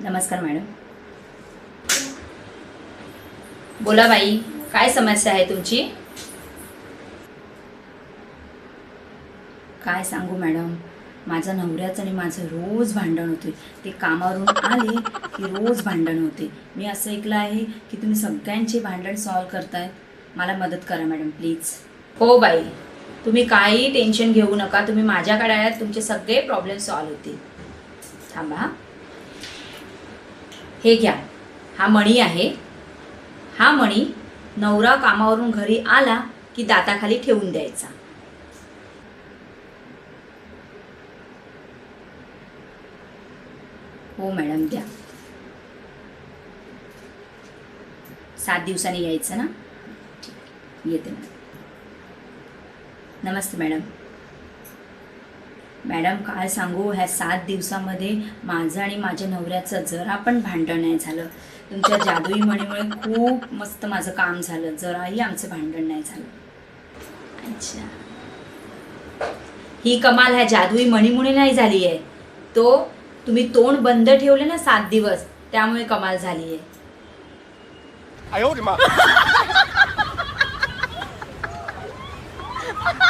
नमस्कार मॅडम. बोला बाई काय समस्या आहे तुमची? काय सांगू मॅडम? माझ्या नवऱ्याचं आणि माझं रोज भांडण होते. ते कामावरून आले की रोज भांडण होते. मी असं ऐकलं आहे की तुम्ही सगळ्यांचे भांडण सॉल्व करताय. मला मदत करा मॅडम प्लीज. हो बाई. तुम्ही काही टेन्शन घेऊ नका. तुम्ही माझ्याकडे आल्यात तुमचे सगळे प्रॉब्लेम सॉल्व होतील. थांबा हे घ्या. हा मणी आहे. हा मणी नवरा कामावरून घरी आला की दाताखाली ठेवून द्यायचा. हो मॅडम द्या सात दिवसांनी यायचं ना? येते मॅडम. नमस्ते मॅडम. मॅडम काय सांगू? ह्या सात दिवसामध्ये माझं आणि माझ्या नवऱ्याचं जरा पण भांडण नाही झालं. तुमच्या जादुई म्हणीमुळे खूप मस्त माझं काम झालं. जराही आमचं भांडण नाही झालं. अच्छा. ही कमाल ह्या जादुई म्हणीमुळे नाही झाली आहे. तो तुम्ही तोंड बंद ठेवले ना सात दिवस त्यामुळे कमाल झाली आहे.